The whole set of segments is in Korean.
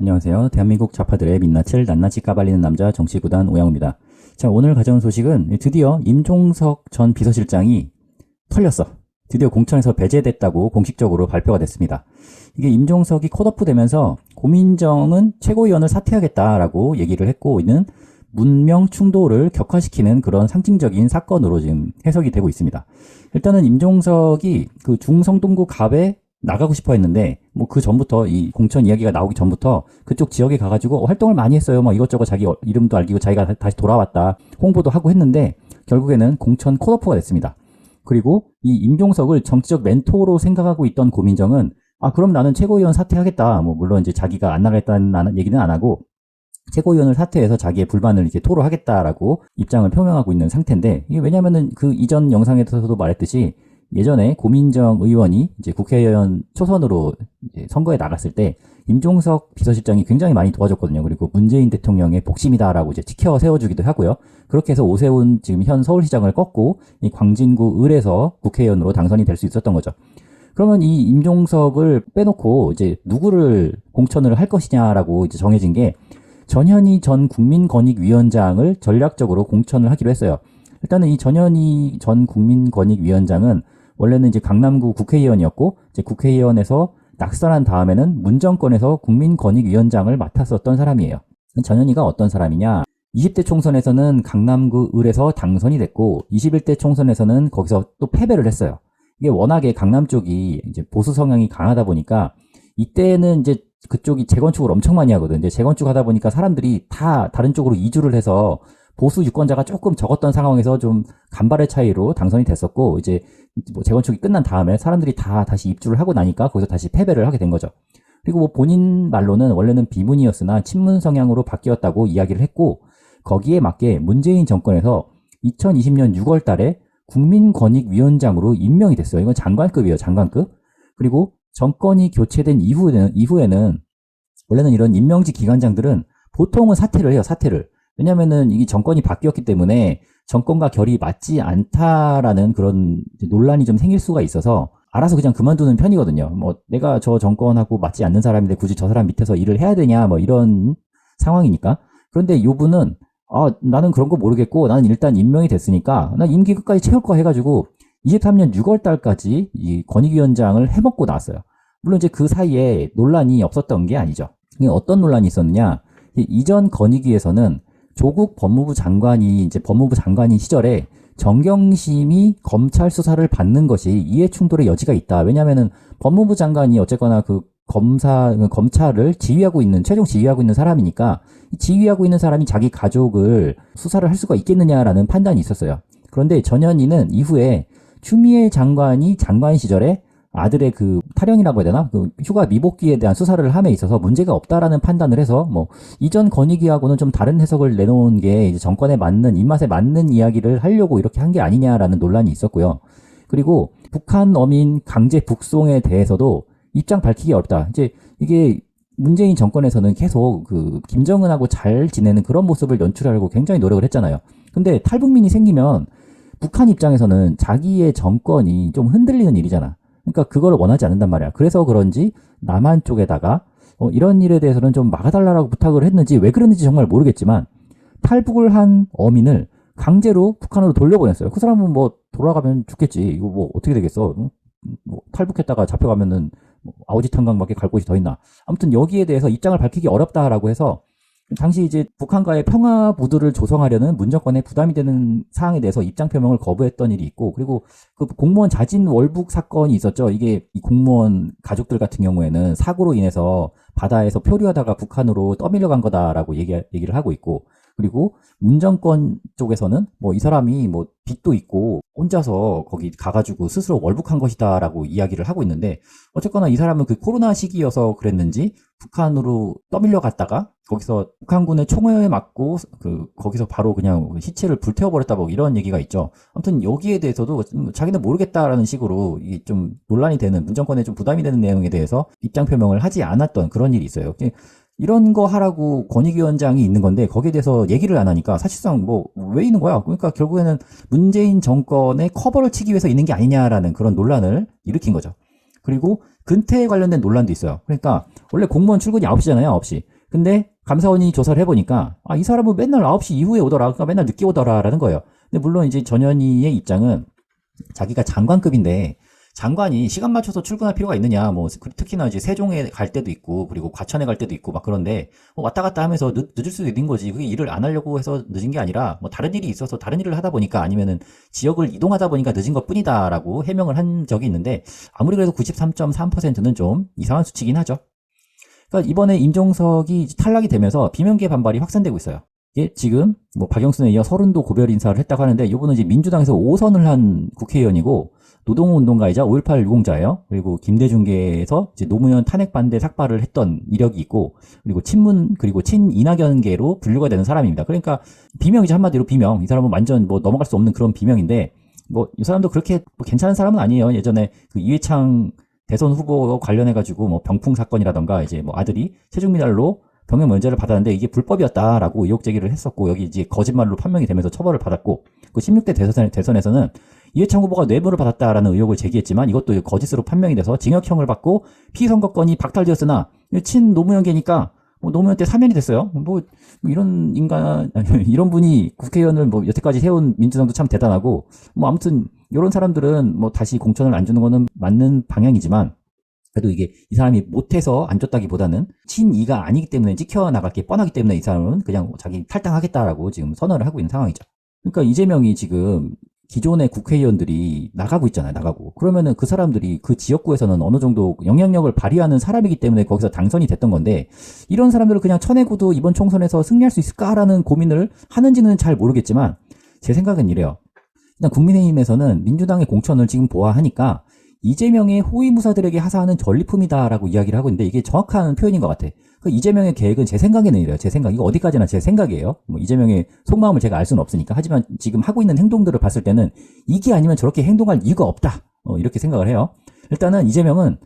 안녕하세요. 대한민국 좌파들의 민낯을 낱낱이 까발리는 남자 정치구단 오영우입니다. 자, 오늘 가져온 소식은 드디어 임종석 전 비서실장이 털렸어. 드디어 공천에서 배제됐다고 공식적으로 발표가 됐습니다. 이게 임종석이 컷오프 되면서 고민정은 최고위원을 사퇴하겠다라고 얘기를 했고 있는 문명 충돌을 격화시키는 그런 상징적인 사건으로 지금 해석이 되고 있습니다. 일단은 임종석이 그 중성동구 갑에 나가고 싶어 했는데 뭐 그 전부터 이 공천 이야기가 나오기 전부터 그쪽 지역에 가가지고 활동을 많이 했어요. 뭐 이것저것 자기 어- 이름도 알리고 자기가 다- 다시 돌아왔다 홍보도 하고 했는데 결국에는 공천 컷오프가 됐습니다. 그리고 이 임종석을 정치적 멘토로 생각하고 있던 고민정은 아 그럼 나는 최고위원 사퇴하겠다. 뭐 물론 이제 자기가 안 나가겠다는 안- 얘기는 안 하고 최고위원을 사퇴해서 자기의 불만을 이제 토로하겠다라고 입장을 표명하고 있는 상태인데 이게 왜냐면은 그 이전 영상에서도 말했듯이 예전에 고민정 의원이 이제 국회의원 초선으로 이제 선거에 나갔을 때 임종석 비서실장이 굉장히 많이 도와줬거든요. 그리고 문재인 대통령의 복심이다라고 이제 지켜 세워주기도 하고요. 그렇게 해서 오세훈 지금 현 서울시장을 꺾고 이 광진구 을에서 국회의원으로 당선이 될 수 있었던 거죠. 그러면 이 임종석을 빼놓고 이제 누구를 공천을 할 것이냐라고 이제 정해진 게 전현희 전 국민권익위원장을 전략적으로 공천을 하기로 했어요. 일단은 이 전현희 전 국민권익위원장은 원래는 이제 강남구 국회의원이었고 이제 국회의원에서 낙선한 다음에는 문정권에서 국민권익위원장을 맡았었던 사람이에요. 전현희가 어떤 사람이냐? 20대 총선에서는 강남구 을에서 당선이 됐고 21대 총선에서는 거기서 또 패배를 했어요. 이게 워낙에 강남 쪽이 이제 보수 성향이 강하다 보니까 이때는 이제 그쪽이 재건축을 엄청 많이 하거든. 이제 재건축 하다 보니까 사람들이 다 다른 쪽으로 이주를 해서 보수 유권자가 조금 적었던 상황에서 좀 간발의 차이로 당선이 됐었고 이제 뭐 재건축이 끝난 다음에 사람들이 다 다시 입주를 하고 나니까 거기서 다시 패배를 하게 된 거죠. 그리고 뭐 본인 말로는 원래는 비문이었으나 친문 성향으로 바뀌었다고 이야기를 했고 거기에 맞게 문재인 정권에서 2020년 6월 달에 국민권익위원장으로 임명이 됐어요. 이건 장관급이에요. 장관급. 그리고 정권이 교체된 이후에는 이후에는 원래는 이런 임명직 기관장들은 보통은 사퇴를 해요. 사퇴를. 왜냐면은 이 정권이 바뀌었기 때문에 정권과 결이 맞지 않다라는 그런 논란이 좀 생길 수가 있어서 알아서 그냥 그만두는 편이거든요. 뭐 내가 저 정권하고 맞지 않는 사람인데 굳이 저 사람 밑에서 일을 해야 되냐 뭐 이런 상황이니까. 그런데 요 분은 아 나는 그런 거 모르겠고 나는 일단 임명이 됐으니까 난 임기 끝까지 채울 거 해가지고 23년 6월 달까지 이 권익위원장을 해먹고 나왔어요. 물론 이제 그 사이에 논란이 없었던 게 아니죠. 이게 어떤 논란이 있었느냐? 이 이전 권익위에서는 조국 법무부 장관이 이제 법무부 장관인 시절에 정경심이 검찰 수사를 받는 것이 이해 충돌의 여지가 있다. 왜냐하면은 법무부 장관이 어쨌거나 그 검사 그 검찰을 지휘하고 있는 최종 지휘하고 있는 사람이니까 이 지휘하고 있는 사람이 자기 가족을 수사를 할 수가 있겠느냐라는 판단이 있었어요. 그런데 전현희는 이후에 추미애 장관이 장관 시절에 아들의 그 탈영이라고 해야 되나? 그 휴가 미복귀에 대한 수사를 함에 있어서 문제가 없다라는 판단을 해서 뭐 이전 권익위하고는 좀 다른 해석을 내놓은 게 이제 정권에 맞는 입맛에 맞는 이야기를 하려고 이렇게 한 게 아니냐라는 논란이 있었고요. 그리고 북한 어민 강제 북송에 대해서도 입장 밝히기 어렵다. 이제 이게 문재인 정권에서는 계속 그 김정은하고 잘 지내는 그런 모습을 연출하려고 굉장히 노력을 했잖아요. 근데 탈북민이 생기면 북한 입장에서는 자기의 정권이 좀 흔들리는 일이잖아. 그러니까 그걸 원하지 않는단 말이야. 그래서 그런지 남한 쪽에다가 어, 이런 일에 대해서는 좀 막아달라고 부탁을 했는지 왜 그랬는지 정말 모르겠지만 탈북을 한 어민을 강제로 북한으로 돌려보냈어요. 그 사람은 뭐 돌아가면 죽겠지. 이거 뭐 어떻게 되겠어? 응? 뭐 탈북했다가 잡혀가면은 뭐 아우지 탄광밖에 갈 곳이 더 있나? 아무튼 여기에 대해서 입장을 밝히기 어렵다라고 해서 당시 이제 북한과의 평화 무드를 조성하려는 문정권에 부담이 되는 사항에 대해서 입장 표명을 거부했던 일이 있고 그리고 그 공무원 자진 월북 사건이 있었죠. 이게 이 공무원 가족들 같은 경우에는 사고로 인해서 바다에서 표류하다가 북한으로 떠밀려 간 거다라고 얘기, 얘기를 하고 있고 그리고 문정권 쪽에서는 뭐 이 사람이 뭐 빚도 있고 혼자서 거기 가가지고 스스로 월북한 것이다라고 이야기를 하고 있는데 어쨌거나 이 사람은 그 코로나 시기여서 그랬는지 북한으로 떠밀려 갔다가 거기서 북한군의 총에 맞고 그 거기서 바로 그냥 시체를 불태워 버렸다 뭐 이런 얘기가 있죠. 아무튼 여기에 대해서도 좀 자기는 모르겠다라는 식으로 이 좀 논란이 되는 문정권에 좀 부담이 되는 내용에 대해서 입장 표명을 하지 않았던 그런 일이 있어요. 이런 거 하라고 권익위원장이 있는 건데 거기에 대해서 얘기를 안 하니까 사실상 뭐 왜 있는 거야? 그러니까 결국에는 문재인 정권의 커버를 치기 위해서 있는 게 아니냐라는 그런 논란을 일으킨 거죠. 그리고 근태에 관련된 논란도 있어요. 그러니까 원래 공무원 출근이 9시잖아요, 9시. 근데 감사원이 조사를 해보니까 아, 이 사람은 맨날 9시 이후에 오더라. 그러니까 맨날 늦게 오더라라는 거예요. 근데 물론 이제 전현희의 입장은 자기가 장관급인데 장관이 시간 맞춰서 출근할 필요가 있느냐, 뭐, 특히나 이제 세종에 갈 때도 있고, 그리고 과천에 갈 때도 있고, 막 그런데, 뭐 왔다 갔다 하면서 늦, 늦을 수도 있는 거지. 그게 일을 안 하려고 해서 늦은 게 아니라, 뭐 다른 일이 있어서 다른 일을 하다 보니까 아니면은 지역을 이동하다 보니까 늦은 것 뿐이다라고 해명을 한 적이 있는데, 아무리 그래도 93.3%는 좀 이상한 수치긴 하죠. 그러니까 이번에 임종석이 탈락이 되면서 비명계 반발이 확산되고 있어요. 이게 지금 뭐 박영순에 이어 서른도 고별 인사를 했다고 하는데 이분은 이제 민주당에서 5선을 한 국회의원이고 노동운동가이자 5.18 유공자예요. 그리고 김대중계에서 이제 노무현 탄핵 반대 삭발을 했던 이력이 있고 그리고 친문 그리고 친 이낙연계로 분류가 되는 사람입니다. 그러니까 비명이죠 한마디로 비명. 이 사람은 완전 뭐 넘어갈 수 없는 그런 비명인데 뭐 이 사람도 그렇게 뭐 괜찮은 사람은 아니에요. 예전에 그 이회창 대선 후보 관련해 가지고 뭐 병풍 사건이라던가 이제 뭐 아들이 체중 미달로 병역 면제를 받았는데 이게 불법이었다라고 의혹 제기를 했었고 여기 이제 거짓말로 판명이 되면서 처벌을 받았고 그 16대 대선, 대선에서는 이해창 후보가 뇌물을 받았다라는 의혹을 제기했지만 이것도 이것으로 판명이 돼서 징역형을 받고 피선거권이 박탈되었으나 친 노무현계니까 뭐 노무현 때 사면이 됐어요. 뭐, 뭐 이런 인간 이런 분이 국회의원을 뭐 여태까지 해온 민주당도 참 대단하고 뭐 아무튼 이런 사람들은 뭐 다시 공천을 안 주는 거는 맞는 방향이지만 그래도 이게 이 사람이 못해서 안 줬다기보다는 친이가 아니기 때문에 찍혀 나갈 게 뻔하기 때문에 이 사람은 그냥 자기 탈당하겠다라고 지금 선언을 하고 있는 상황이죠. 그러니까 이재명이 지금 기존의 국회의원들이 나가고 있잖아요, 나가고. 그러면은 그 사람들이 그 지역구에서는 어느 정도 영향력을 발휘하는 사람이기 때문에 거기서 당선이 됐던 건데, 이런 사람들을 그냥 쳐내고도 이번 총선에서 승리할 수 있을까라는 고민을 하는지는 잘 모르겠지만, 제 생각은 이래요. 일단 국민의힘에서는 민주당의 공천을 지금 보아하니까, 이재명의 호위무사들에게 하사하는 전리품이다라고 이야기를 하고 있는데, 이게 정확한 표현인 것 같아. 그 이재명의 계획은 제 생각에는 이래요. 제 생각. 이거 어디까지나 제 생각이에요. 뭐 이재명의 속마음을 제가 알 수는 없으니까. 하지만 지금 하고 있는 행동들을 봤을 때는 이게 아니면 저렇게 행동할 이유가 없다. 어, 이렇게 생각을 해요. 일단은 이재명은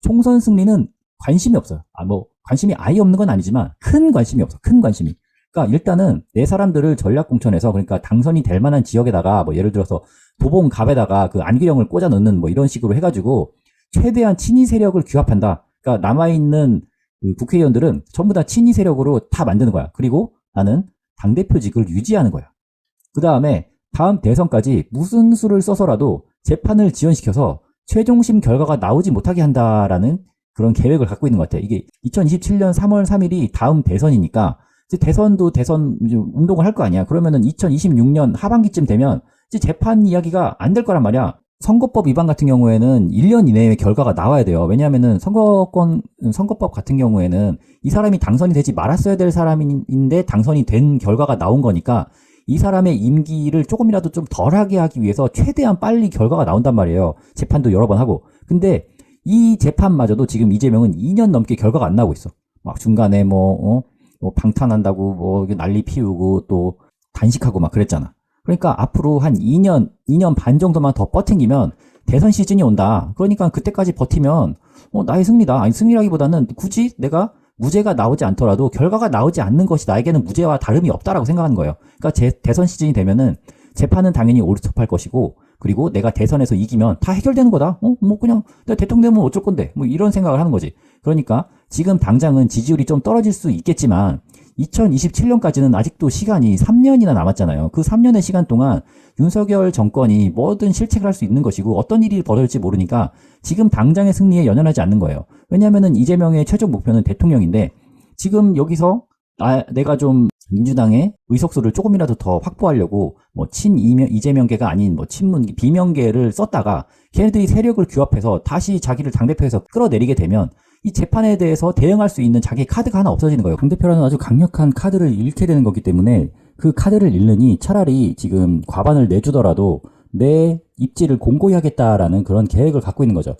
총선 승리는 관심이 없어요. 아, 뭐, 관심이 아예 없는 건 아니지만 큰 관심이 없어. 큰 관심이. 그러니까 일단은 내 사람들을 전략 공천에서 그러니까 당선이 될 만한 지역에다가 뭐 예를 들어서 도봉 갑에다가 그 안기령을 꽂아 넣는 뭐 이런 식으로 해가지고 최대한 친위 세력을 규합한다. 그러니까 남아 있는 그 국회의원들은 전부 다 친위 세력으로 다 만드는 거야. 그리고 나는 당 대표직을 유지하는 거야. 그 다음에 다음 대선까지 무슨 수를 써서라도 재판을 지연시켜서 최종심 결과가 나오지 못하게 한다라는 그런 계획을 갖고 있는 것 같아요. 이게 2027년 3월 3일이 다음 대선이니까 이제 대선도 대선 운동을 할 거 아니야. 그러면은 2026년 하반기쯤 되면 이제 재판 이야기가 안 될 거란 말이야. 선거법 위반 같은 경우에는 1년 이내에 결과가 나와야 돼요. 왜냐하면은 선거권, 선거법 같은 경우에는 이 사람이 당선이 되지 말았어야 될 사람인데 당선이 된 결과가 나온 거니까 이 사람의 임기를 조금이라도 좀 덜하게 하기 위해서 최대한 빨리 결과가 나온단 말이에요. 재판도 여러 번 하고. 근데 이 재판마저도 지금 이재명은 2년 넘게 결과가 안 나오고 있어. 막 중간에 뭐, 어? 뭐 방탄한다고 뭐 난리 피우고 또 단식하고 막 그랬잖아. 그러니까 앞으로 한 2년, 2년 반 정도만 더 버팅기면 대선 시즌이 온다. 그러니까 그때까지 버티면 어, 나의 승리다. 아니 승리라기보다는 굳이 내가 무죄가 나오지 않더라도 결과가 나오지 않는 것이 나에게는 무죄와 다름이 없다라고 생각하는 거예요. 그러니까 제 대선 시즌이 되면은 재판은 당연히 오르톱할 것이고 그리고 내가 대선에서 이기면 다 해결되는 거다. 어, 뭐 그냥 내가 대통령 되면 어쩔 건데. 뭐 이런 생각을 하는 거지. 그러니까 지금 당장은 지지율이 좀 떨어질 수 있겠지만 2027년까지는 아직도 시간이 3년이나 남았잖아요. 그 3년의 시간 동안 윤석열 정권이 뭐든 실책을 할 수 있는 것이고 어떤 일이 벌어질지 모르니까 지금 당장의 승리에 연연하지 않는 거예요. 왜냐하면 이재명의 최종 목표는 대통령인데 지금 여기서 나, 내가 좀 민주당의 의석수를 조금이라도 더 확보하려고 뭐 친이명 이재명계가 아닌 뭐 친문 비명계를 썼다가 걔네들이 세력을 규합해서 다시 자기를 당대표에서 끌어내리게 되면 이 재판에 대해서 대응할 수 있는 자기 카드가 하나 없어지는 거예요. 당대표라는 아주 강력한 카드를 잃게 되는 거기 때문에 그 카드를 잃느니 차라리 지금 과반을 내주더라도 내 입지를 공고히 하겠다라는 그런 계획을 갖고 있는 거죠.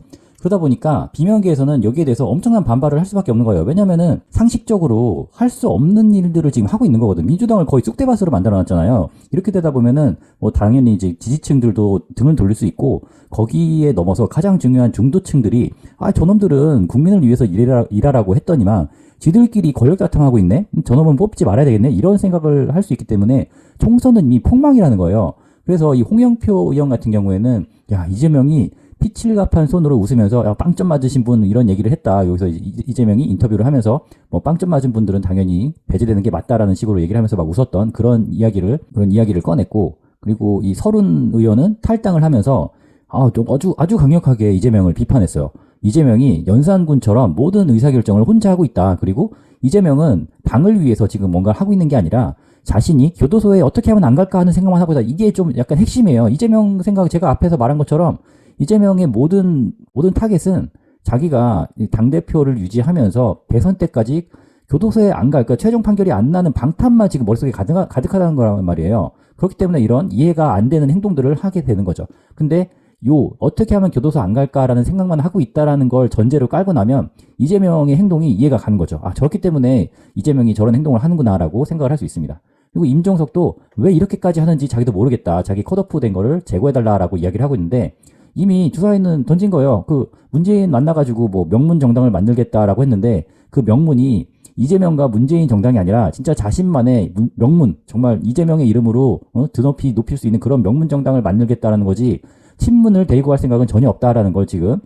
그러다 보니까 비명계에서는 여기에 대해서 엄청난 반발을 할 수밖에 없는 거예요. 왜냐면은 상식적으로 할 수 없는 일들을 지금 하고 있는 거거든. 민주당을 거의 쑥대밭으로 만들어 놨잖아요. 이렇게 되다 보면은 뭐 당연히 이제 지지층들도 등을 돌릴 수 있고 거기에 넘어서 가장 중요한 중도층들이 아 저놈들은 국민을 위해서 일하라, 일하라고 했더니만 지들끼리 권력 다툼하고 있네? 저놈은 뽑지 말아야 되겠네? 이런 생각을 할 수 있기 때문에 총선은 이미 폭망이라는 거예요. 그래서 이 홍영표 의원 같은 경우에는 야 이재명이 피칠갑한 손으로 웃으면서 야, 빵점 맞으신 분 이런 얘기를 했다. 여기서 이- 이재명이 인터뷰를 하면서 뭐 빵점 맞은 분들은 당연히 배제되는 게 맞다라는 식으로 얘기를 하면서 막 웃었던 그런 이야기를 그런 이야기를 꺼냈고 그리고 이 서른 의원은 탈당을 하면서 아, 좀 아주 아주 강력하게 이재명을 비판했어요. 이재명이 연산군처럼 모든 의사결정을 혼자 하고 있다. 그리고 이재명은 당을 위해서 지금 뭔가를 하고 있는 게 아니라 자신이 교도소에 어떻게 하면 안 갈까 하는 생각만 하고 있다. 이게 좀 약간 핵심이에요. 이재명 생각 제가 앞에서 말한 것처럼 이재명의 모든 모든 타겟은 자기가 당 대표를 유지하면서 대선 때까지 교도소에 안 갈, 그러니까 최종 판결이 안 나는 방탄만 지금 머릿속에 가득, 가득하다는 거란 말이에요. 그렇기 때문에 이런 이해가 안 되는 행동들을 하게 되는 거죠. 근데 요 어떻게 하면 교도소 안 갈까라는 생각만 하고 있다라는 걸 전제로 깔고 나면 이재명의 행동이 이해가 가는 거죠. 아 저렇기 때문에 이재명이 저런 행동을 하는구나라고 생각을 할 수 있습니다. 그리고 임종석도 왜 이렇게까지 하는지 자기도 모르겠다. 자기 컷오프 된 거를 제거해달라라고 이야기를 하고 있는데 이미 주사위는 던진 거예요. 그 문재인 만나가지고 뭐 명문 정당을 만들겠다라고 했는데 그 명문이 이재명과 문재인 정당이 아니라 진짜 자신만의 문- 명문 정말 이재명의 이름으로 어? 드높이 높일 수 있는 그런 명문 정당을 만들겠다라는 거지 친문을 데리고 갈 생각은 전혀 없다라는 걸 지금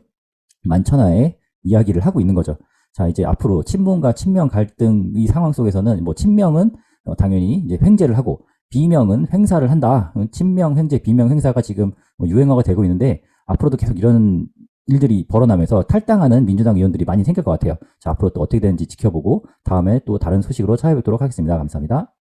만천하에 이야기를 하고 있는 거죠. 자 이제 앞으로 친문과 친명 갈등 이 상황 속에서는 뭐 친명은 어, 당연히 이제 횡재를 하고 비명은 횡사를 한다. 어, 친명 횡재 비명 횡사가 지금 뭐 유행어가 되고 있는데 앞으로도 계속 이런 일들이 벌어나면서 탈당하는 민주당 의원들이 많이 생길 것 같아요. 자, 앞으로 또 어떻게 되는지 지켜보고 다음에 또 다른 소식으로 찾아뵙도록 하겠습니다. 감사합니다.